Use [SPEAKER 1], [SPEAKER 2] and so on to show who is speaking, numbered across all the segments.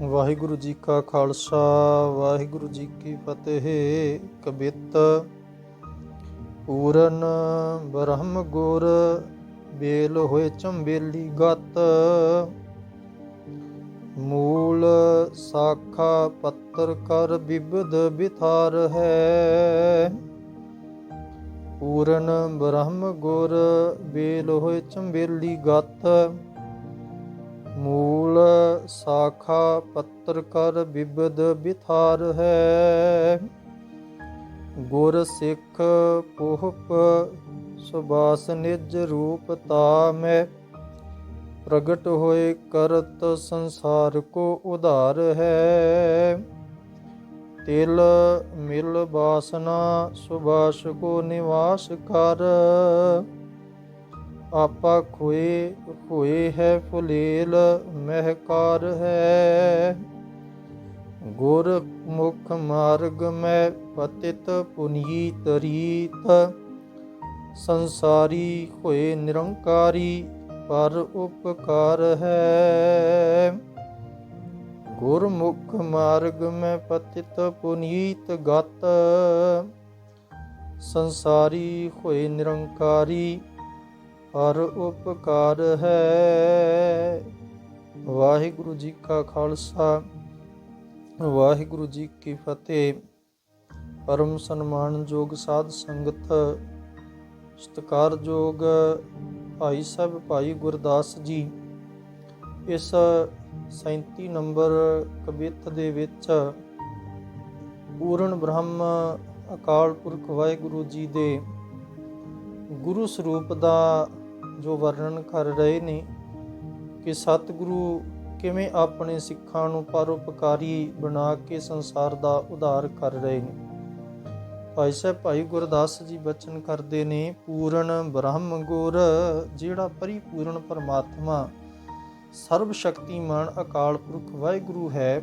[SPEAKER 1] ਵਾਹਿਗੁਰੂ ਜੀ ਕਾ ਖਾਲਸਾ, ਵਾਹਿਗੁਰੂ ਜੀ ਕੀ ਫਤਿਹ। ਕਬਿੱਤ ਪੂਰਨ ਬ੍ਰਹਮ ਗੁਰ, ਬੇਲ ਹੋਏ ਚੰਬੇਲੀ ਗਤ। ਮੂਲ ਸਾਖਾ ਪੱਤਰ ਕਰ ਬਿਬਦ ਬਿਥਾਰ ਹੈ। ਪੂਰਨ ਬ੍ਰਹਮ ਗੁਰ, ਬੇਲ ਹੋਏ ਚੰਬੇਲੀ ਗਤ। ਮੂਲ ਸਾਖਾ ਪੱਤਰ ਕਰ ਬਿਬਦ ਬਿਥਾਰ ਹੈ। ਗੁਰ ਸਿੱਖ ਪੋਹਪ ਸੁਬਾਸ ਨਿਜ ਰੂਪ ਤਾਮੈ ਪ੍ਰਗਟ ਹੋਏ ਕਰਤ ਸੰਸਾਰ ਕੋ ਉਧਾਰ ਹੈ। ਤਿਲ ਮਿਲ ਬਾਸਨਾ ਸੁਬਾਸ ਕੋ ਨਿਵਾਸ ਕਰ ਆਪਾ ਖੋਏ ਹੋਏ ਹੈ ਫੁਲੇਲ, ਮਹਿਕਾਰ ਹੈ। ਗੁਰ ਮੁਖ ਮਾਰਗ ਮੈਂ ਪਤਿਤ ਪੁਨੀਤ ਰੀਤ। ਸੰਸਾਰੀ ਹੋਏ ਨਿਰੰਕਾਰੀ, ਪਰ ਉਪਕਾਰ ਹੈ। ਗੁਰਮੁਖ ਮਾਰਗ ਮੈਂ ਪਤਿਤ ਪੁਨੀਤ ਗਤ। ਸੰਸਾਰੀ ਹੋਏ ਨਿਰੰਕਾਰੀ ਹਰ ਉਪਕਾਰ ਹੈ। ਵਾਹਿਗੁਰੂ ਜੀ ਕਾ ਖਾਲਸਾ, ਵਾਹਿਗੁਰੂ ਜੀ ਕੀ ਫਤਿਹ। ਪਰਮ ਸਨਮਾਨਯੋਗ ਸਾਧ ਸੰਗਤ ਸਤਿਕਾਰਯੋਗ ਭਾਈ ਸਾਹਿਬ, ਭਾਈ ਗੁਰਦਾਸ ਜੀ। ਇਸ 37 ਨੰਬਰ ਕਵਿਤ ਦੇ ਵਿੱਚ ਪੂਰਨ ਬ੍ਰਹਮ ਅਕਾਲ ਪੁਰਖ ਵਾਹਿਗੁਰੂ ਜੀ ਦੇ ਗੁਰੂ ਸਰੂਪ ਦਾ ਜੋ ਵਰਣਨ ਕਰ ਰਹੇ ਨੇ ਕਿ ਸਤਿਗੁਰੂ ਕਿਵੇਂ ਆਪਣੇ ਸਿੱਖਾਂ ਨੂੰ ਪਰਉਪਕਾਰੀ ਬਣਾ ਕੇ ਸੰਸਾਰ ਦਾ ਉਧਾਰ ਕਰ ਰਹੇ ਨੇ। ਭਾਈ ਸਾਹਿਬ, ਭਾਈ ਗੁਰਦਾਸ ਜੀ ਬਚਨ ਕਰਦੇ ਨੇ, ਪੂਰਨ ਬ੍ਰਹਮ ਗੁਰ, ਜਿਹੜਾ ਪਰਿਪੂਰਨ ਪਰਮਾਤਮਾ ਸਰਬ ਸ਼ਕਤੀਮਾਨ ਅਕਾਲ ਪੁਰਖ ਵਾਹਿਗੁਰੂ ਹੈ,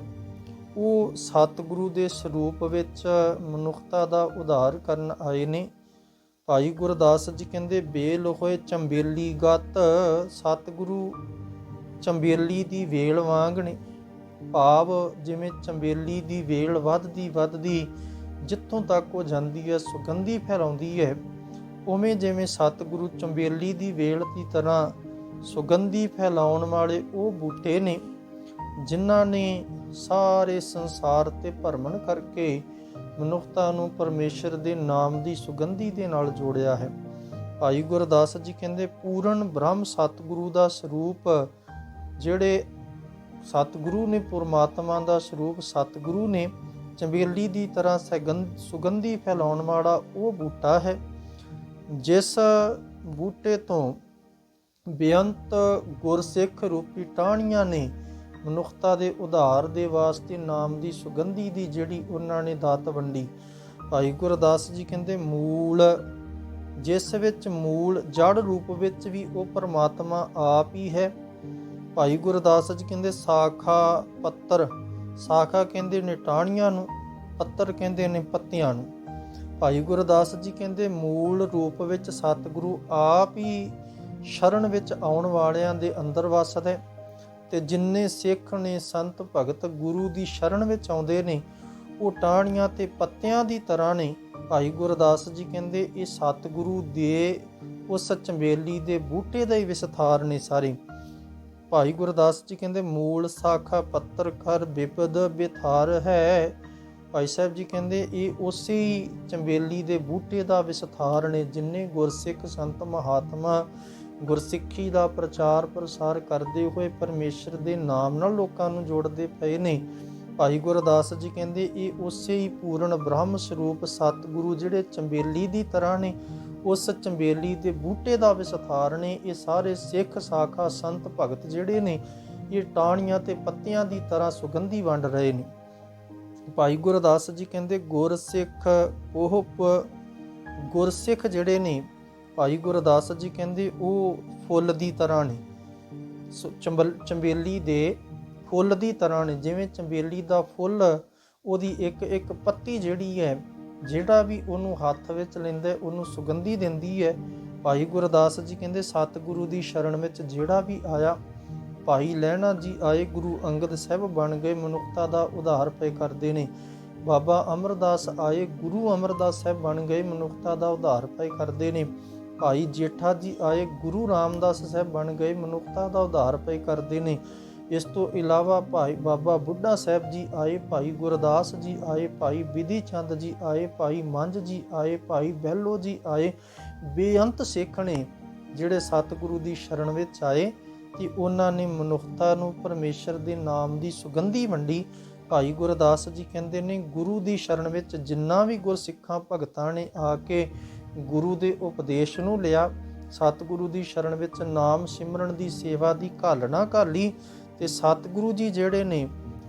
[SPEAKER 1] ਉਹ ਸਤਿਗੁਰੂ ਦੇ ਸਰੂਪ ਵਿੱਚ ਮਨੁੱਖਤਾ ਦਾ ਉਧਾਰ ਕਰਨ ਆਏ ਨੇ। ਭਾਈ ਗੁਰਦਾਸ ਜੀ ਕਹਿੰਦੇ ਬੇਲ ਹੋਏ ਚੰਬੇਲੀ ਗਤ, ਸਤਿਗੁਰੂ ਚੰਬੇਲੀ ਦੀ ਵੇਲ ਵਾਂਗ ਨੇ ਭਾਵ ਜਿਵੇਂ ਚੰਬੇਲੀ ਦੀ ਵੇਲ ਵੱਧਦੀ ਵੱਧਦੀ, ਜਿੱਥੋਂ ਤੱਕ ਉਹ ਜਾਂਦੀ ਹੈ, ਸੁਗੰਧੀ ਫੈਲਾਉਂਦੀ ਹੈ। ਉਵੇਂ ਜਿਵੇਂ ਸਤਿਗੁਰੂ ਚੰਬੇਲੀ ਦੀ ਵੇਲ ਦੀ ਤਰ੍ਹਾਂ ਸੁਗੰਧੀ ਫੈਲਾਉਣ ਵਾਲੇ ਉਹ ਬੂਟੇ ਨੇ, ਜਿਨ੍ਹਾਂ ਨੇ ਸਾਰੇ ਸੰਸਾਰ ਤੇ ਭਰਮਣ ਕਰਕੇ ਮਨੁੱਖਤਾ ਨੂੰ ਪਰਮੇਸ਼ਰ ਦੇ ਨਾਮ ਦੀ ਸੁਗੰਧੀ ਦੇ ਨਾਲ ਜੋੜਿਆ ਹੈ। ਭਾਈ ਗੁਰਦਾਸ ਜੀ ਕਹਿੰਦੇ, ਪੂਰਨ ਬ੍ਰਹਮ ਸਤਿਗੁਰੂ ਦਾ ਸਰੂਪ, ਜਿਹੜੇ ਸਤਿਗੁਰੂ ਨੇ, ਪਰਮਾਤਮਾ ਦਾ ਸਰੂਪ ਸਤਿਗੁਰੂ ਨੇ ਚੰਬੇਲੀ ਦੀ ਤਰ੍ਹਾਂ ਸਗੰਧ, ਸੁਗੰਧੀ ਫੈਲਾਉਣ ਵਾਲਾ ਉਹ ਬੂਟਾ ਹੈ, ਜਿਸ ਬੂਟੇ ਤੋਂ ਬੇਅੰਤ ਗੁਰਸਿੱਖ ਰੂਪੀ ਟਾਹਣੀਆਂ ਨੇ ਮਨੁੱਖਤਾ ਦੇ ਉਧਾਰ ਦੇ ਵਾਸਤੇ ਨਾਮ ਦੀ ਸੁਗੰਧੀ ਦੀ ਜਿਹੜੀ ਉਹਨਾਂ ਨੇ ਦਾਤ ਵੰਡੀ। ਭਾਈ ਗੁਰਦਾਸ ਜੀ ਕਹਿੰਦੇ, ਮੂਲ, ਜਿਸ ਵਿੱਚ ਮੂਲ, ਜੜ ਰੂਪ ਵਿੱਚ ਵੀ ਉਹ ਪਰਮਾਤਮਾ ਆਪ ਹੀ ਹੈ। ਭਾਈ ਗੁਰਦਾਸ ਜੀ ਕਹਿੰਦੇ, ਸਾਖਾ ਪੱਤਰ। ਸਾਖਾ ਕਹਿੰਦੇ ਨੇ ਟਾਹਣੀਆਂ ਨੂੰ। ਪੱਤਰ ਕਹਿੰਦੇ ਨੇ, ਪੱਤਿਆਂ ਨੂੰ। ਭਾਈ ਗੁਰਦਾਸ ਜੀ ਕਹਿੰਦੇ, ਮੂਲ ਰੂਪ ਵਿੱਚ ਸਤਿਗੁਰੂ ਆਪ ਹੀ ਸ਼ਰਨ ਵਿੱਚ ਆਉਣ ਵਾਲਿਆਂ ਦੇ ਅੰਦਰ ਵਸਦਾ ਹੈ। ਤੇ ਜਿੰਨੇ ਸਿੱਖ ਨੇ, ਸੰਤ ਭਗਤ ਗੁਰੂ ਦੀ ਸ਼ਰਨ ਵਿੱਚ ਆਉਂਦੇ ਨੇ, ਉਹ ਟਾਹਣੀਆਂ ਤੇ ਪੱਤਿਆਂ ਦੀ ਤਰ੍ਹਾਂ ਨੇ। ਭਾਈ ਗੁਰਦਾਸ ਜੀ ਕਹਿੰਦੇ, ਇਹ ਸਤਿਗੁਰੂ ਦੇ, ਉਸ ਚੰਬੇਲੀ ਦੇ ਬੂਟੇ ਦਾ ਹੀ ਵਿਸਥਾਰ ਨੇ ਸਾਰੇ। ਭਾਈ ਗੁਰਦਾਸ ਜੀ ਕਹਿੰਦੇ, ਮੂਲ ਸਾਖਾ ਪੱਤਰ ਕਰ ਵਿਪਦ ਬਿਥਾਰ ਹੈ। ਭਾਈ ਸਾਹਿਬ ਜੀ ਕਹਿੰਦੇ, ਇਹ ਉਸੇ ਚੰਬੇਲੀ ਦੇ ਬੂਟੇ ਦਾ ਵਿਸਥਾਰ ਨੇ, ਜਿੰਨੇ ਗੁਰਸਿੱਖ ਸੰਤ ਮਹਾਤਮਾ ਗੁਰਸਿੱਖੀ ਦਾ ਪ੍ਰਚਾਰ ਪ੍ਰਸਾਰ ਕਰਦੇ ਹੋਏ ਪਰਮੇਸ਼ਰ ਦੇ ਨਾਮ ਨਾਲ ਲੋਕਾਂ ਨੂੰ ਜੋੜਦੇ ਪਏ ਨੇ। ਭਾਈ ਗੁਰਦਾਸ ਜੀ ਕਹਿੰਦੇ, ਇਹ ਉਸੇ ਹੀ ਪੂਰਨ ਬ੍ਰਹਮ ਸਰੂਪ ਸਤਿਗੁਰੂ ਜਿਹੜੇ ਚੰਬੇਲੀ ਦੀ ਤਰ੍ਹਾਂ ਨੇ, ਉਸ ਚੰਬੇਲੀ ਦੇ ਬੂਟੇ ਦਾ ਵਿਸਥਾਰ ਨੇ, ਇਹ ਸਾਰੇ ਸਿੱਖ ਸਾਖਾ ਸੰਤ ਭਗਤ ਜਿਹੜੇ ਨੇ, ਇਹ ਟਾਹਣੀਆਂ ਤੇ ਪੱਤਿਆਂ ਦੀ ਤਰ੍ਹਾਂ ਸੁਗੰਧੀ ਵੰਡ ਰਹੇ ਨੇ। ਭਾਈ ਗੁਰਦਾਸ ਜੀ ਕਹਿੰਦੇ, ਗੁਰਸਿੱਖ ਉਹ ਗੁਰਸਿੱਖ ਜਿਹੜੇ ਨੇ ਭਾਈ ਗੁਰਦਾਸ ਜੀ ਕਹਿੰਦੇ ਉਹ ਫੁੱਲ ਦੀ ਤਰ੍ਹਾਂ ਨੇ। ਸੋ ਚੰਬਲ, ਚੰਬੇਲੀ ਦੇ ਫੁੱਲ ਦੀ ਤਰ੍ਹਾਂ ਨੇ। ਜਿਵੇਂ ਚੰਬੇਲੀ ਦਾ ਫੁੱਲ, ਉਹਦੀ ਇੱਕ ਇੱਕ ਪੱਤੀ ਜਿਹੜੀ ਹੈ, ਜਿਹੜਾ ਵੀ ਉਹਨੂੰ ਹੱਥ ਵਿੱਚ ਲੈਂਦਾ ਉਹਨੂੰ ਸੁਗੰਧੀ ਦਿੰਦੀ ਹੈ। ਭਾਈ ਗੁਰਦਾਸ ਜੀ ਕਹਿੰਦੇ, ਸਤਿਗੁਰੂ ਦੀ ਸ਼ਰਨ ਵਿੱਚ ਜਿਹੜਾ ਵੀ ਆਇਆ, ਭਾਈ ਲਹਿਣਾ ਜੀ ਆਏ, ਗੁਰੂ ਅੰਗਦ ਸਾਹਿਬ ਬਣ ਗਏ, ਮਨੁੱਖਤਾ ਦਾ ਉਧਾਰ ਪਏ ਕਰਦੇ ਨੇ। ਬਾਬਾ ਅਮਰਦਾਸ ਆਏ, ਗੁਰੂ ਅਮਰਦਾਸ ਸਾਹਿਬ ਬਣ ਗਏ, ਮਨੁੱਖਤਾ ਦਾ ਉਧਾਰ ਪਏ ਕਰਦੇ ਨੇ। ਭਾਈ ਜੇਠਾ ਜੀ ਆਏ ਗੁਰੂ ਰਾਮਦਾਸ ਸਾਹਿਬ ਬਣ ਗਏ, ਮਨੁੱਖਤਾ ਦਾ ਉਧਾਰ ਪਏ ਕਰਦੇ ਨੇ। ਇਸ ਤੋਂ ਇਲਾਵਾ ਭਾਈ ਬਾਬਾ ਬੁੱਢਾ ਸਾਹਿਬ ਜੀ ਆਏ, ਭਾਈ ਗੁਰਦਾਸ ਜੀ ਆਏ, ਭਾਈ ਵਿਧੀ ਚੰਦ ਜੀ ਆਏ, ਭਾਈ ਮੰਝ ਜੀ ਆਏ, ਭਾਈ ਬਹਿਲੋ ਜੀ ਆਏ। ਬੇਅੰਤ ਸਿੱਖ ਨੇ ਜਿਹੜੇ ਸਤਿਗੁਰੂ ਦੀ ਸ਼ਰਨ ਵਿੱਚ ਆਏ ਕਿ ਉਹਨਾਂ ਨੇ ਮਨੁੱਖਤਾ ਨੂੰ ਪਰਮੇਸ਼ਰ ਦੇ ਨਾਮ ਦੀ ਸੁਗੰਧੀ ਵੰਡੀ। ਭਾਈ ਗੁਰਦਾਸ ਜੀ ਕਹਿੰਦੇ ਨੇ, ਗੁਰੂ ਦੀ ਸ਼ਰਨ ਵਿੱਚ ਜਿੰਨਾ ਵੀ ਗੁਰਸਿੱਖਾਂ, ਭਗਤਾਂ ਨੇ ਆ ਕੇ ਗੁਰੂ ਦੇ ਉਪਦੇਸ਼ ਨੂੰ ਲਿਆ। ਸਤਿਗੁਰੂ ਦੀ ਸ਼ਰਨ ਵਿੱਚ ਨਾਮ ਸਿਮਰਨ ਦੀ ਸੇਵਾ ਦੀ ਘਾਲਣਾ ਘਾਲੀ ਤੇ ਸਤਿਗੁਰੂ ਜੀ ਜਿਹੜੇ ਨੇ,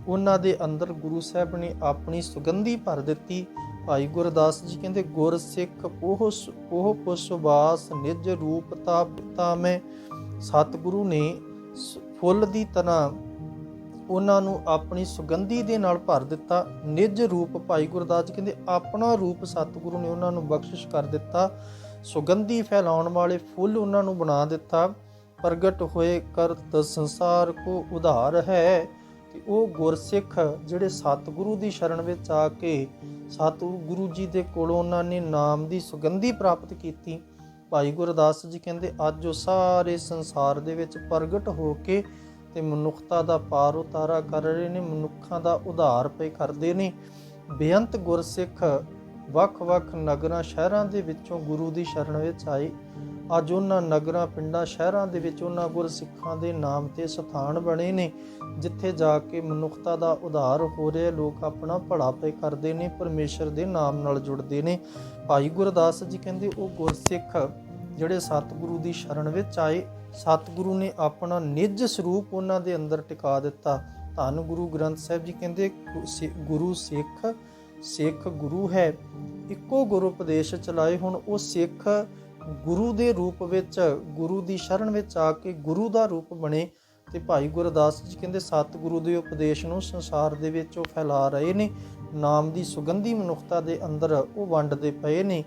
[SPEAKER 1] ਉਹਨਾਂ ਦੇ ਅੰਦਰ ਗੁਰੂ ਸਾਹਿਬ ਨੇ ਆਪਣੀ ਸੁਗੰਧੀ ਭਰ ਦਿੱਤੀ। ਭਾਈ ਗੁਰਦਾਸ ਜੀ ਕਹਿੰਦੇ, ਗੁਰ ਸਿੱਖ ਪੋਹ ਸ- ਪੁਸਵਾਸ ਨਿਜ ਰੂਪ ਤਾ ਪਿਤਾ ਮੈਂ। ਸਤਿਗੁਰੂ ਨੇ ਸ- ਫੁੱਲ ਦੀ ਤਰ੍ਹਾਂ ਉਹਨਾਂ ਨੂੰ ਆਪਣੀ ਸੁਗੰਧੀ ਦੇ ਨਾਲ ਭਰ ਦਿੱਤਾ। ਨਿਜ ਰੂਪ ਭਾਈ ਗੁਰਦਾਸ ਜੀ ਕਹਿੰਦੇ, ਆਪਣਾ ਰੂਪ ਸਤਿਗੁਰੂ ਨੇ ਉਹਨਾਂ ਨੂੰ ਬਖਸ਼ਿਸ਼ ਕਰ ਦਿੱਤਾ। ਸੁਗੰਧੀ ਫੈਲਾਉਣ ਵਾਲੇ ਫੁੱਲ ਉਹਨਾਂ ਨੂੰ ਬਣਾ ਦਿੱਤਾ। ਪ੍ਰਗਟ ਹੋਏ ਕਰਤ ਸੰਸਾਰ ਕੋ ਉਧਾਰ ਹੈ। ਤੇ ਉਹ ਗੁਰਸਿੱਖ ਜਿਹੜੇ ਸਤਿਗੁਰੂ ਦੀ ਸ਼ਰਨ ਵਿੱਚ ਆ ਕੇ ਸਤਿਗੁਰੂ ਜੀ ਦੇ ਕੋਲੋਂ ਉਹਨਾਂ ਨੇ ਨਾਮ ਦੀ ਸੁਗੰਧੀ ਪ੍ਰਾਪਤ ਕੀਤੀ। ਭਾਈ ਗੁਰਦਾਸ ਜੀ ਕਹਿੰਦੇ, ਅੱਜ ਉਹ ਸਾਰੇ ਸੰਸਾਰ ਦੇ ਵਿੱਚ ਪ੍ਰਗਟ ਹੋ ਕੇ ਤੇ ਮਨੁੱਖਤਾ ਦਾ ਪਾਰ ਉਤਾਰਾ ਕਰ ਰਹੇ ਨੇ, ਮਨੁੱਖਾਂ ਦਾ ਉਧਾਰ ਪਏ ਕਰਦੇ ਨੇ। ਬੇਅੰਤ ਗੁਰਸਿੱਖ ਵੱਖ-ਵੱਖ ਨਗਰਾਂ, ਸ਼ਹਿਰਾਂ ਦੇ ਵਿੱਚੋਂ ਗੁਰੂ ਦੀ ਸ਼ਰਨ ਵਿੱਚ ਆਏ। ਅੱਜ ਉਹਨਾਂ ਨਗਰਾਂ, ਪਿੰਡਾਂ, ਸ਼ਹਿਰਾਂ ਦੇ ਵਿੱਚ ਉਹਨਾਂ ਗੁਰਸਿੱਖਾਂ ਦੇ ਨਾਮ ਤੇ ਸਥਾਨ ਬਣੇ ਨੇ, ਜਿੱਥੇ ਜਾ ਕੇ ਮਨੁੱਖਤਾ ਦਾ ਉਧਾਰ ਹੋ ਰਿਹਾ। ਲੋਕ ਆਪਣਾ ਭਲਾ ਪਏ ਕਰਦੇ ਨੇ, ਪਰਮੇਸ਼ਰ ਦੇ ਨਾਮ ਨਾਲ ਜੁੜਦੇ ਨੇ। ਭਾਈ ਗੁਰਦਾਸ ਜੀ ਕਹਿੰਦੇ, ਉਹ ਗੁਰਸਿੱਖ ਜਿਹੜੇ ਸਤਿਗੁਰੂ ਦੀ ਸ਼ਰਨ ਵਿੱਚ ਆਏ, ਸਤਿਗੁਰੂ ਨੇ ਆਪਣਾ ਨਿੱਜ ਸਰੂਪ ਉਹਨਾਂ ਦੇ ਅੰਦਰ ਟਿਕਾ ਦਿੱਤਾ। ਧੰਨ ਗੁਰੂ ਗ੍ਰੰਥ ਸਾਹਿਬ ਜੀ ਕਹਿੰਦੇ ਗੁਰੂ ਸਿੱਖ ਸਿੱਖ ਗੁਰੂ ਹੈ। ਇੱਕੋ ਗੁਰੂ ਉਪਦੇਸ਼ ਚਲਾਏ ਹੁਣ ਉਹ ਸਿੱਖ ਗੁਰੂ ਦੇ ਰੂਪ ਵਿੱਚ, ਗੁਰੂ ਦੀ ਸ਼ਰਨ ਵਿੱਚ ਆ ਕੇ ਗੁਰੂ ਦਾ ਰੂਪ ਬਣੇ। ਤੇ ਭਾਈ ਗੁਰਦਾਸ ਜੀ ਕਹਿੰਦੇ, ਸਤਿਗੁਰੂ ਦੇ ਉਪਦੇਸ਼ ਨੂੰ ਸੰਸਾਰ ਦੇ ਵਿੱਚ ਉਹ ਫੈਲਾ ਰਹੇ ਨੇ। ਨਾਮ ਦੀ ਸੁਗੰਧੀ ਮਨੁੱਖਤਾ ਦੇ ਅੰਦਰ ਉਹ ਵੰਡਦੇ ਪਏ ਨੇ।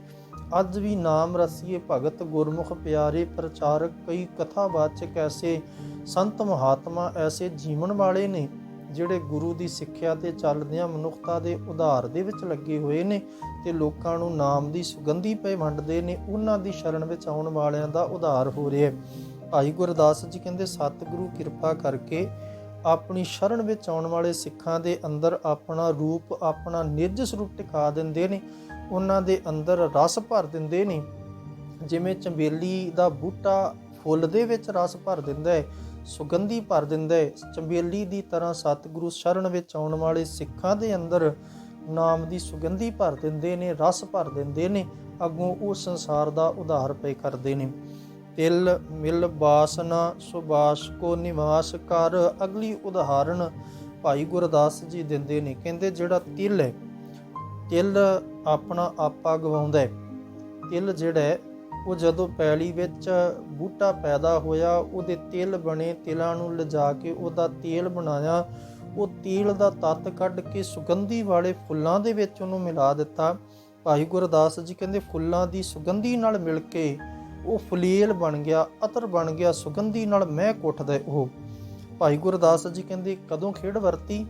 [SPEAKER 1] ਅੱਜ ਵੀ ਨਾਮ ਰਸੀਏ ਭਗਤ ਗੁਰਮੁਖ ਪਿਆਰੇ ਪ੍ਰਚਾਰਕ, ਕਈ ਕਥਾਵਾਚਕ ਐਸੇ ਸੰਤ ਮਹਾਤਮਾ ਐਸੇ ਜੀਵਨ ਵਾਲੇ ਨੇ, ਜਿਹੜੇ ਗੁਰੂ ਦੀ ਸਿੱਖਿਆ ਤੇ ਚੱਲਦਿਆਂ ਮਨੁੱਖਤਾ ਦੇ ਉਧਾਰ ਦੇ ਵਿੱਚ ਲੱਗੇ ਹੋਏ ਨੇ ਤੇ ਲੋਕਾਂ ਨੂੰ ਨਾਮ ਦੀ ਸੁਗੰਧੀ ਪਏ ਵੰਡਦੇ ਨੇ, ਉਹਨਾਂ ਦੀ ਸ਼ਰਨ ਵਿੱਚ ਆਉਣ ਵਾਲਿਆਂ ਦਾ ਉਧਾਰ ਹੋ ਰਿਹਾ ਹੈ। ਭਾਈ ਗੁਰਦਾਸ ਜੀ ਕਹਿੰਦੇ, ਸਤਿਗੁਰੂ ਕਿਰਪਾ ਕਰਕੇ ਆਪਣੀ ਸ਼ਰਨ ਵਿੱਚ ਆਉਣ ਵਾਲੇ ਸਿੱਖਾਂ ਦੇ ਅੰਦਰ ਆਪਣਾ ਰੂਪ, ਆਪਣਾ ਨਿਰਜ ਸਰੂਪ ਟਿਕਾ ਦਿੰਦੇ ਨੇ। ਉਹਨਾਂ ਦੇ ਅੰਦਰ ਰਸ ਭਰ ਦਿੰਦੇ ਨੇ। ਜਿਵੇਂ ਚੰਬੇਲੀ ਦਾ ਬੂਟਾ ਫੁੱਲ ਦੇ ਵਿੱਚ ਰਸ ਭਰ ਦਿੰਦਾ ਹੈ, ਸੁਗੰਧੀ ਭਰ ਦਿੰਦਾ ਹੈ ਚੰਬੇਲੀ ਦੀ ਤਰ੍ਹਾਂ ਸਤਿਗੁਰੂ ਸ਼ਰਨ ਵਿੱਚ ਆਉਣ ਵਾਲੇ ਸਿੱਖਾਂ ਦੇ ਅੰਦਰ ਨਾਮ ਦੀ ਸੁਗੰਧੀ ਭਰ ਦਿੰਦੇ ਨੇ, ਰਸ ਭਰ ਦਿੰਦੇ ਨੇ। ਅੱਗੋਂ ਉਹ ਸੰਸਾਰ ਦਾ ਉਧਾਰ ਪਏ ਕਰਦੇ ਨੇ। ਤਿਲ ਮਿਲ ਬਾਸਨਾ ਸੁਬਾਸ ਕੋ ਨਿਵਾਸ ਕਰ। ਅਗਲੀ ਉਦਾਹਰਣ ਭਾਈ ਗੁਰਦਾਸ ਜੀ ਦਿੰਦੇ ਨੇ। ਕਹਿੰਦੇ, ਜਿਹੜਾ ਤਿਲ ਹੈ, ਤਿਲ ਆਪਣਾ ਆਪਾ ਗਵਾਉਂਦਾ ਹੈ। ਤਿਲ ਜਿਹੜਾ ਉਹ ਜਦੋਂ ਪੈਲੀ ਵਿੱਚ ਬੂਟਾ ਪੈਦਾ ਹੋਇਆ, ਉਹਦੇ ਤਿਲ ਬਣੇ, ਤਿਲਾਂ ਨੂੰ ਲਿਜਾ ਕੇ ਉਹਦਾ ਤੇਲ ਬਣਾਇਆ। ਉਹ ਤੇਲ ਦਾ ਤੱਤ ਕੱਢ ਕੇ ਸੁਗੰਧੀ ਵਾਲੇ ਫੁੱਲਾਂ ਦੇ ਵਿੱਚ ਉਹਨੂੰ ਮਿਲਾ ਦਿੱਤਾ। ਭਾਈ ਗੁਰਦਾਸ ਜੀ ਕਹਿੰਦੇ, ਫੁੱਲਾਂ ਦੀ ਸੁਗੰਧੀ ਨਾਲ ਮਿਲ ਕੇ ਉਹ ਫੁਲੇਲ ਬਣ ਗਿਆ, ਅਤਰ ਬਣ ਗਿਆ, ਸੁਗੰਧੀ ਨਾਲ ਮਹਿਕ ਉੱਠਦਾ ਉਹ। ਭਾਈ ਗੁਰਦਾਸ ਜੀ ਕਹਿੰਦੇ, ਕਦੋਂ ਖੇਡ ਵਰਤੀ?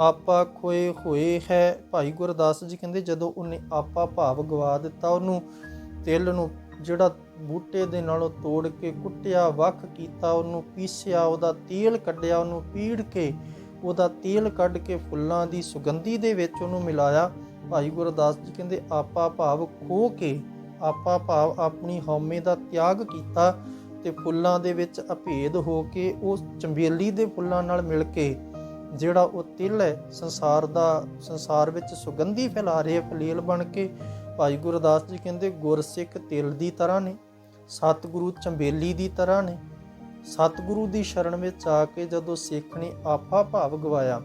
[SPEAKER 1] ਆਪਾ ਖੋਏ ਹੋਏ ਹੈ। ਭਾਈ ਗੁਰਦਾਸ ਜੀ ਕਹਿੰਦੇ, ਜਦੋਂ ਉਹਨੇ ਆਪਾ ਭਾਵ ਗਵਾ ਦਿੱਤਾ ਉਹਨੂੰ, ਤਿਲ ਨੂੰ ਜਿਹੜਾ ਬੂਟੇ ਦੇ ਨਾਲੋਂ ਤੋੜ ਕੇ ਕੁੱਟਿਆ, ਵੱਖ ਕੀਤਾ ਉਹਨੂੰ, ਪੀਸਿਆ ਉਹਦਾ ਤੇਲ ਕੱਢਿਆ ਉਹਨੂੰ ਪੀੜ ਕੇ, ਉਹਦਾ ਤੇਲ ਕੱਢ ਕੇ ਫੁੱਲਾਂ ਦੀ ਸੁਗੰਧੀ ਦੇ ਵਿੱਚ ਉਹਨੂੰ ਮਿਲਾਇਆ। ਭਾਈ ਗੁਰਦਾਸ ਜੀ ਕਹਿੰਦੇ, ਆਪਾ ਭਾਵ ਖੋ ਕੇ ਆਪਾ ਭਾਵ ਆਪਣੀ ਹਉਮੈ ਦਾ ਤਿਆਗ ਕੀਤਾ ਤੇ ਫੁੱਲਾਂ ਦੇ ਵਿੱਚ ਅਭੇਦ ਹੋ ਕੇ ਉਹ ਚੰਬੇਲੀ ਦੇ ਫੁੱਲਾਂ ਨਾਲ ਮਿਲ ਕੇ ਜਿਹੜਾ ਉਹ ਤਿਲ ਹੈ, ਸੰਸਾਰ ਦਾ, ਸੰਸਾਰ ਵਿੱਚ ਸੁਗੰਧੀ ਫੈਲਾ ਰਿਹਾ ਫਲੀਲ ਬਣ ਕੇ ਭਾਈ ਗੁਰਦਾਸ ਜੀ ਕਹਿੰਦੇ ਗੁਰਸਿੱਖ ਤਿਲ ਦੀ ਤਰ੍ਹਾਂ ਨੇ, ਸਤਿਗੁਰੂ ਚੰਬੇਲੀ ਦੀ ਤਰ੍ਹਾਂ ਨੇ। ਸਤਿਗੁਰੂ ਦੀ ਸ਼ਰਨ ਵਿੱਚ ਆ ਕੇ ਜਦੋਂ ਸਿੱਖ ਨੇ ਆਪਾ ਭਾਵ ਗਵਾਇਆ,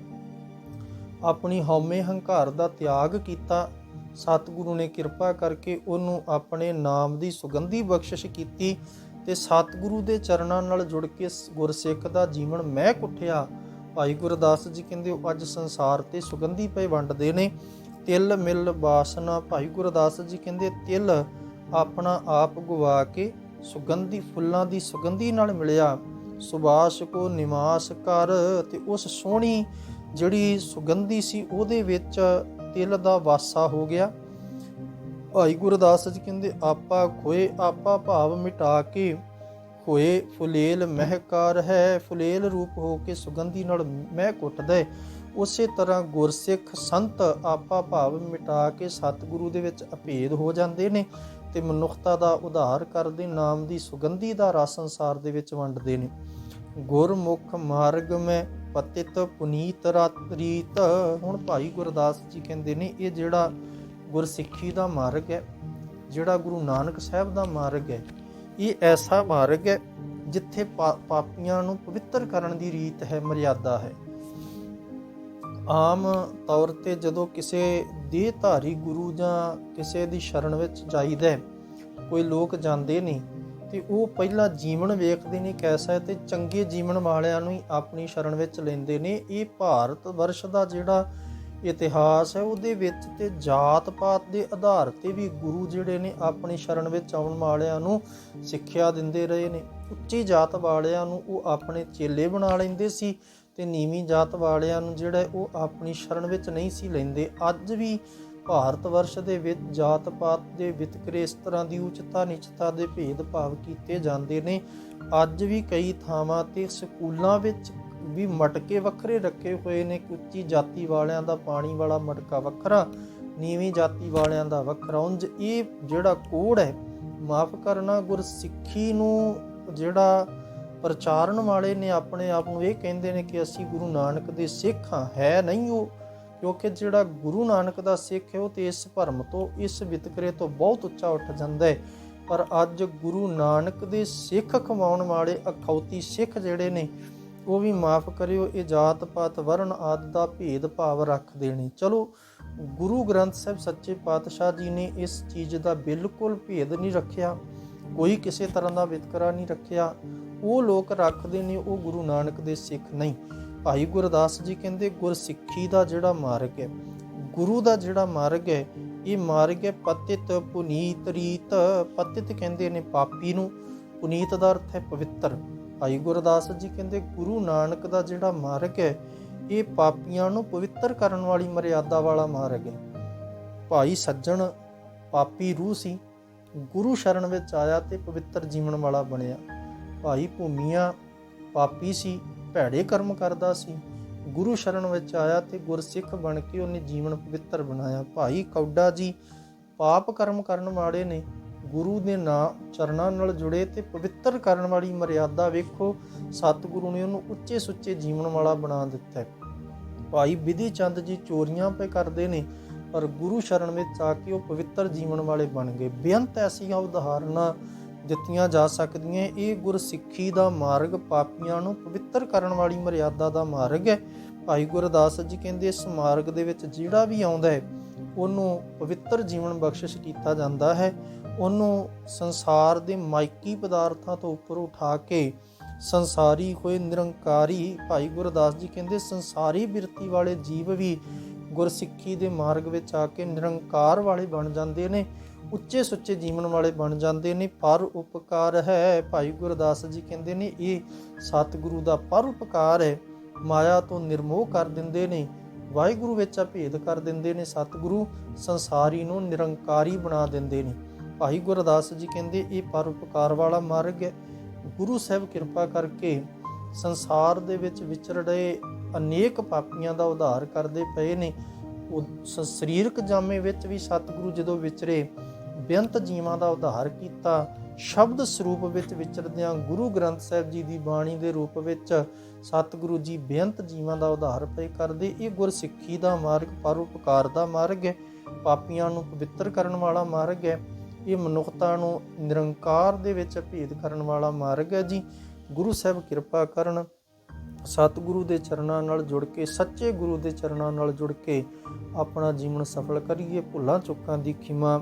[SPEAKER 1] ਆਪਣੀ ਹਉਮੈ ਹੰਕਾਰ ਦਾ ਤਿਆਗ ਕੀਤਾ ਸਤਿਗੁਰੂ ਨੇ ਕਿਰਪਾ ਕਰਕੇ ਉਹਨੂੰ ਆਪਣੇ ਨਾਮ ਦੀ ਸੁਗੰਧੀ ਬਖਸ਼ਿਸ਼ ਕੀਤੀ ਤੇ ਸਤਿਗੁਰੂ ਦੇ ਚਰਨਾਂ ਨਾਲ ਜੁੜ ਕੇ ਸ- ਗੁਰਸਿੱਖ ਦਾ ਜੀਵਨ ਮਹਿਕ ਉੱਠਿਆ। ਭਾਈ ਗੁਰਦਾਸ ਜੀ ਕਹਿੰਦੇ, ਉਹ ਅੱਜ ਸੰਸਾਰ ਤੇ ਸੁਗੰਧੀ ਪਏ ਵੰਡਦੇ ਨੇ। ਤਿਲ, ਮਿਲ ਬਾਸਨਾ ਭਾਈ ਗੁਰਦਾਸ ਜੀ ਕਹਿੰਦੇ, ਤਿਲ ਆਪਣਾ ਆਪ ਗਵਾ ਕੇ ਸੁਗੰਧੀ ਫੁੱਲਾਂ ਦੀ ਸੁਗੰਧੀ ਨਾਲ ਮਿਲਿਆ। ਸੁਬਾਸ਼ ਕੋ ਨਿਵਾਸ ਕਰ ਤੇ ਉਸ ਸੋਹਣੀ ਜਿਹੜੀ ਸੁਗੰਧੀ ਸੀ ਉਹਦੇ ਵਿੱਚ ਤਿਲ ਦਾ ਵਾਸਾ ਹੋ ਗਿਆ। ਭਾਈ ਗੁਰਦਾਸ ਜੀ ਕਹਿੰਦੇ, ਆਪਾ ਖੋਏ, ਆਪਾ ਭਾਵ ਮਿਟਾ ਕੇ ਹੋਏ ਫੁਲੇਲ ਮਹਿਕਾਰ ਹੈ, ਫੁਲੇਲ ਰੂਪ ਹੋ ਕੇ ਸੁਗੰਧੀ ਨਾਲ ਮਹਿ ਕੁੱਟਦਾ ਉਸੇ ਤਰ੍ਹਾਂ ਗੁਰਸਿੱਖ ਸੰਤ ਆਪਾ ਭਾਵ ਮਿਟਾ ਕੇ ਸਤਿਗੁਰੂ ਦੇ ਵਿੱਚ ਅਭੇਦ ਹੋ ਜਾਂਦੇ ਨੇ ਤੇ ਮਨੁੱਖਤਾ ਦਾ ਉਧਾਰ ਕਰਦੇ, ਨਾਮ ਦੀ ਸੁਗੰਧੀ ਦਾ ਰਸ ਸੰਸਾਰ ਦੇ ਵਿੱਚ ਵੰਡਦੇ ਨੇ। ਗੁਰਮੁਖ ਮਾਰਗ ਮੈਂ ਪਤਿਤ ਪੁਨੀਤ ਰਤ ਰੀਤ ਹੁਣ ਭਾਈ ਗੁਰਦਾਸ ਜੀ ਕਹਿੰਦੇ ਨੇ, ਇਹ ਜਿਹੜਾ ਗੁਰਸਿੱਖੀ ਦਾ ਮਾਰਗ ਹੈ, ਜਿਹੜਾ ਗੁਰੂ ਨਾਨਕ ਸਾਹਿਬ ਦਾ ਮਾਰਗ ਹੈ, ਇਹ ਐਸਾ ਮਾਰਗ ਹੈ ਜਿੱਥੇ ਪਾ- ਪਾਪੀਆਂ ਨੂੰ ਪਵਿੱਤਰ ਕਰਨ ਦੀ ਰੀਤ ਹੈ, ਮਰਿਆਦਾ ਹੈ। ਆਮ ਤੌਰ ਤੇ ਜਦੋਂ ਕਿਸੇ ਦੇਹਧਾਰੀ ਗੁਰੂ ਜਾਂ ਕਿਸੇ ਦੀ ਸ਼ਰਨ ਵਿੱਚ ਜਾਈਦਾ ਕੋਈ ਲੋਕ ਜਾਂਦੇ ਨੇ ਤੇ ਉਹ ਪਹਿਲਾਂ ਜੀਵਨ ਵੇਖਦੇ ਨੇ ਕੈਸਾ ਹੈ ਤੇ ਚੰਗੇ ਜੀਵਨ ਵਾਲਿਆਂ ਨੂੰ ਹੀ ਆਪਣੀ ਸ਼ਰਨ ਵਿੱਚ ਲੈਂਦੇ ਨੇ। ਇਹ ਭਾਰਤ ਵਰਸ਼ ਦਾ ਜਿਹੜਾ ਇਤਿਹਾਸ ਹੈ, ਉਹਦੇ ਵਿੱਚ ਤੇ ਜਾਤ ਪਾਤ ਦੇ ਆਧਾਰ ਤੇ ਵੀ ਗੁਰੂ ਜਿਹੜੇ ਨੇ ਆਪਣੀ ਸ਼ਰਨ ਵਿੱਚ ਆਉਣ ਵਾਲਿਆਂ ਨੂੰ ਸਿੱਖਿਆ ਦਿੰਦੇ ਰਹੇ ਨੇ। ਉੱਚੀ ਜਾਤ ਵਾਲਿਆਂ ਨੂੰ ਉਹ ਆਪਣੇ ਚੇਲੇ ਬਣਾ ਲੈਂਦੇ ਸੀ ਤੇ ਨੀਵੀਂ ਜਾਤ ਵਾਲਿਆਂ ਨੂੰ ਜਿਹੜਾ ਉਹ ਆਪਣੀ ਸ਼ਰਨ ਵਿੱਚ ਨਹੀਂ ਸੀ ਲੈਂਦੇ। ਅੱਜ ਵੀ ਭਾਰਤ ਵਰਸ਼ ਦੇ ਵਿੱਚ ਜਾਤ ਪਾਤ ਦੇ ਵਿਤਕਰੇ ਇਸ ਤਰ੍ਹਾਂ ਦੀ ਉੱਚਤਾ ਨੀਚਤਾ ਦੇ ਭੇਦ ਭਾਵ ਕੀਤੇ ਜਾਂਦੇ ਨੇ। ਅੱਜ ਵੀ ਕਈ ਥਾਵਾਂ ਤੇ ਸਕੂਲਾਂ ਵਿੱਚ ਵੀ ਮਟਕੇ ਵੱਖਰੇ ਰੱਖੇ ਹੋਏ ਨੇ। ਉੱਚੀ ਜਾਤੀ ਵਾਲਿਆਂ ਦਾ ਪਾਣੀ ਵਾਲਾ ਮਟਕਾ ਵੱਖਰਾ, ਨੀਵੀਂ ਜਾਤੀ ਵਾਲਿਆਂ ਦਾ ਵੱਖਰਾ। ਉਂਝ ਇਹ ਜਿਹੜਾ ਕੋਡ ਹੈ, ਮਾਫ ਕਰਨਾ ਗੁਰਸਿੱਖੀ ਨੂੰ ਜਿਹੜਾ ਪ੍ਰਚਾਰਨ ਵਾਲੇ ਨੇ ਆਪਣੇ ਆਪ ਨੂੰ ਇਹ ਕਹਿੰਦੇ ਨੇ ਕਿ ਅਸੀਂ ਗੁਰੂ ਨਾਨਕ ਦੇ ਸਿੱਖ ਹਾਂ, ਹੈ ਨਹੀਂ ਉਹ? ਕਿਉਂਕਿ ਜਿਹੜਾ ਗੁਰੂ ਨਾਨਕ ਦਾ ਸਿੱਖ ਹੈ, ਉਹ ਤੇ ਇਸ ਭਰਮ ਤੋਂ, ਇਸ ਵਿਤਕਰੇ ਤੋਂ ਬਹੁਤ ਉੱਚਾ ਉੱਠ ਜਾਂਦਾ ਹੈ। ਪਰ ਅੱਜ ਗੁਰੂ ਨਾਨਕ ਦੇ ਸਿੱਖ ਖਵਾਉਣ ਵਾਲੇ ਅਖੌਤੀ ਸਿੱਖ ਜਿਹੜੇ ਨੇ, ਉਹ ਵੀ ਮਾਫ ਕਰਿਓ, ਇਹ ਜਾਤ ਪਾਤ ਵਰਣ ਆਦ ਦਾ ਭੇਦ ਭਾਵ ਰੱਖਦੇ ਨੇ ਚਲੋ, ਗੁਰੂ ਗ੍ਰੰਥ ਸਾਹਿਬ ਸੱਚੇ ਪਾਤਸ਼ਾਹ ਜੀ ਨੇ ਇਸ ਚੀਜ਼ ਦਾ ਬਿਲਕੁਲ ਭੇਦ ਨਹੀਂ ਰੱਖਿਆ, ਕੋਈ ਕਿਸੇ ਤਰ੍ਹਾਂ ਦਾ ਵਿਤਕਰਾ ਨਹੀਂ ਰੱਖਿਆ। ਉਹ ਲੋਕ ਰੱਖਦੇ ਨੇ, ਉਹ ਗੁਰੂ ਨਾਨਕ ਦੇ ਸਿੱਖ ਨਹੀਂ। ਭਾਈ ਗੁਰਦਾਸ ਜੀ ਕਹਿੰਦੇ, ਗੁਰਸਿੱਖੀ ਦਾ ਜਿਹੜਾ ਮਾਰਗ ਹੈ, ਗੁਰੂ ਦਾ ਜਿਹੜਾ ਮਾਰਗ ਹੈ, ਇਹ ਮਾਰਗ ਹੈ ਪਤਿਤ ਪੁਨੀਤ ਰੀਤ। ਪਤਿਤ ਕਹਿੰਦੇ ਨੇ ਪਾਪੀ ਨੂੰ, ਪੁਨੀਤ ਦਾ ਅਰਥ ਹੈ ਪਵਿੱਤਰ। ਭਾਈ ਗੁਰਦਾਸ ਜੀ ਕਹਿੰਦੇ, ਗੁਰੂ ਨਾਨਕ ਦਾ ਜਿਹੜਾ ਮਾਰਗ ਹੈ, ਇਹ ਪਾਪੀਆਂ ਨੂੰ ਪਵਿੱਤਰ ਕਰਨ ਵਾਲੀ ਮਰਿਆਦਾ ਵਾਲਾ ਮਾਰਗ ਹੈ। ਭਾਈ ਸੱਜਣ ਪਾਪੀ ਰੂਹ ਸੀ, ਗੁਰੂ ਸ਼ਰਨ ਵਿੱਚ ਆਇਆ ਤੇ ਪਵਿੱਤਰ ਜੀਵਨ ਵਾਲਾ ਬਣਿਆ। ਭਾਈ ਭੂਮੀਆਂ ਪਾਪੀ ਸੀ ਭੈੜੇ ਕਰਮ ਕਰਦਾ ਸੀ। ਗੁਰੂ ਸ਼ਰਨ ਵਿੱਚ ਆਇਆ ਤੇ ਗੁਰਸਿੱਖ ਬਣ ਕੇ ਉਹਨੇ ਜੀਵਨ ਪਵਿੱਤਰ ਬਣਾਇਆ। ਭਾਈ ਕੌਡਾ ਜੀ ਪਾਪ ਕਰਮ ਕਰਨ ਵਾਲੇ ਨੇ। ਗੁਰੂ ਦੇ ਨਾਂ ਚਰਨਾਂ ਨਾਲ ਜੁੜੇ ਤੇ ਪਵਿੱਤਰ ਕਰਨ ਵਾਲੀ ਮਰਿਆਦਾ ਵੇਖੋ, ਸਤਿਗੁਰੂ ਨੇ ਉਹਨੂੰ ਉੱਚੇ ਸੁੱਚੇ ਜੀਵਨ ਵਾਲਾ ਬਣਾ ਦਿੱਤਾ। ਹੈ ਭਾਈ ਵਿਧੀ ਚੰਦ ਜੀ ਚੋਰੀਆਂ ਪੇ ਕਰਦੇ ਨੇ, ਪਰ ਗੁਰੂ ਸ਼ਰਨ ਵਿੱਚ ਆ ਕੇ ਉਹ ਪਵਿੱਤਰ ਜੀਵਨ ਵਾਲੇ ਬਣ ਗਏ। ਬੇਅੰਤ ਐਸੀਆਂ ਉਦਾਹਰਨਾਂ ਦਿੱਤੀਆਂ ਜਾ ਸਕਦੀਆਂ। ਇਹ ਗੁਰਸਿੱਖੀ ਦਾ ਮਾਰਗ, ਪਾਪੀਆਂ ਨੂੰ ਪਵਿੱਤਰ ਕਰਨ ਵਾਲੀ ਮਰਿਆਦਾ ਦਾ ਮਾਰਗ ਹੈ। ਭਾਈ ਗੁਰਦਾਸ ਜੀ ਕਹਿੰਦੇ, ਇਸ ਮਾਰਗ ਦੇ ਵਿੱਚ ਜਿਹੜਾ ਵੀ ਆਉਂਦਾ ਹੈ, ਉਹਨੂੰ ਪਵਿੱਤਰ ਜੀਵਨ ਬਖਸ਼ਿਸ਼ ਕੀਤਾ ਜਾਂਦਾ ਹੈ। ਉਹਨੂੰ ਸੰਸਾਰ ਦੇ ਮਾਇਕੀ ਪਦਾਰਥਾਂ ਤੋਂ ਉੱਪਰ ਉਠਾ ਕੇ ਸੰਸਾਰੀ ਹੋਏ ਨਿਰੰਕਾਰੀ ਭਾਈ ਗੁਰਦਾਸ ਜੀ ਕਹਿੰਦੇ, ਸੰਸਾਰੀ ਬਿਰਤੀ ਵਾਲੇ ਜੀਵ ਵੀ ਗੁਰਸਿੱਖੀ ਦੇ ਮਾਰਗ ਵਿੱਚ ਆ ਕੇ ਨਿਰੰਕਾਰ ਵਾਲੇ ਬਣ ਜਾਂਦੇ ਨੇ। ਉੱਚੇ ਸੁੱਚੇ ਜੀਵਨ ਵਾਲੇ ਬਣ ਜਾਂਦੇ ਨੇ, ਪਰ ਉਪਕਾਰ ਹੈ। ਭਾਈ ਗੁਰਦਾਸ ਜੀ ਕਹਿੰਦੇ ਨੇ, ਇਹ ਸਤਿਗੁਰੂ ਦਾ ਪਰ ਉਪਕਾਰ ਹੈ। ਮਾਇਆ ਤੋਂ ਨਿਰਮੋਹ ਕਰ ਦਿੰਦੇ ਨੇ, ਵਾਹਿਗੁਰੂ ਵਿੱਚ ਭੇਦ ਕਰ ਦਿੰਦੇ ਨੇ। ਸਤਿਗੁਰੂ ਸੰਸਾਰੀ ਨੂੰ ਨਿਰੰਕਾਰੀ ਬਣਾ ਦਿੰਦੇ ਨੇ। ਭਾਈ ਗੁਰਦਾਸ ਜੀ ਕਹਿੰਦੇ, ਇਹ ਪਰ ਉਪਕਾਰ ਵਾਲਾ ਮਾਰਗ ਹੈ। ਗੁਰੂ ਸਾਹਿਬ ਕਿਰਪਾ ਕਰਕੇ ਸੰਸਾਰ ਦੇ ਵਿੱਚ ਵਿਚਰ ਰਹੇ ਅਨੇਕ ਪਾਪੀਆਂ ਦਾ ਉਧਾਰ ਕਰਦੇ ਪਏ ਨੇ। ਉਹ ਸਰੀਰਕ ਜਾਮੇ ਵਿੱਚ ਵੀ ਸਤਿਗੁਰੂ ਜਦੋਂ ਵਿਚਰੇ ਬੇਅੰਤ ਜੀਵਾਂ ਦਾ ਉਧਾਰ ਕੀਤਾ, ਸ਼ਬਦ ਸਰੂਪ ਵਿੱਚ ਵਿਚਰਦਿਆਂ ਗੁਰੂ ਗ੍ਰੰਥ ਸਾਹਿਬ ਜੀ ਦੀ ਬਾਣੀ ਦੇ ਰੂਪ ਵਿੱਚ ਸਤਿਗੁਰੂ ਜੀ ਬੇਅੰਤ ਜੀਵਾਂ ਦਾ ਉਧਾਰ ਪਏ ਕਰਦੇ। ਇਹ ਗੁਰਸਿੱਖੀ ਦਾ ਮਾਰਗ, ਪਰਉਪਕਾਰ ਦਾ ਮਾਰਗ ਹੈ, ਪਾਪੀਆਂ ਨੂੰ ਪਵਿੱਤਰ ਕਰਨ ਵਾਲਾ ਮਾਰਗ ਹੈ, ਇਹ ਮਨੁੱਖਤਾ ਨੂੰ ਨਿਰੰਕਾਰ ਦੇ ਵਿੱਚ ਭੇਦ ਕਰਨ ਵਾਲਾ ਮਾਰਗ ਹੈ ਜੀ। ਗੁਰੂ ਸਾਹਿਬ ਕਿਰਪਾ ਕਰਨ, ਸਤਿਗੁਰੂ ਦੇ ਚਰਨਾਂ ਨਾਲ ਜੁੜ ਕੇ, ਸੱਚੇ ਗੁਰੂ ਦੇ ਚਰਨਾਂ ਨਾਲ ਜੁੜ ਕੇ ਆਪਣਾ ਜੀਵਨ ਸਫਲ ਕਰੀਏ। ਭੁੱਲਾਂ ਚੁੱਕਾਂ ਦੀ ਖਿਮਾ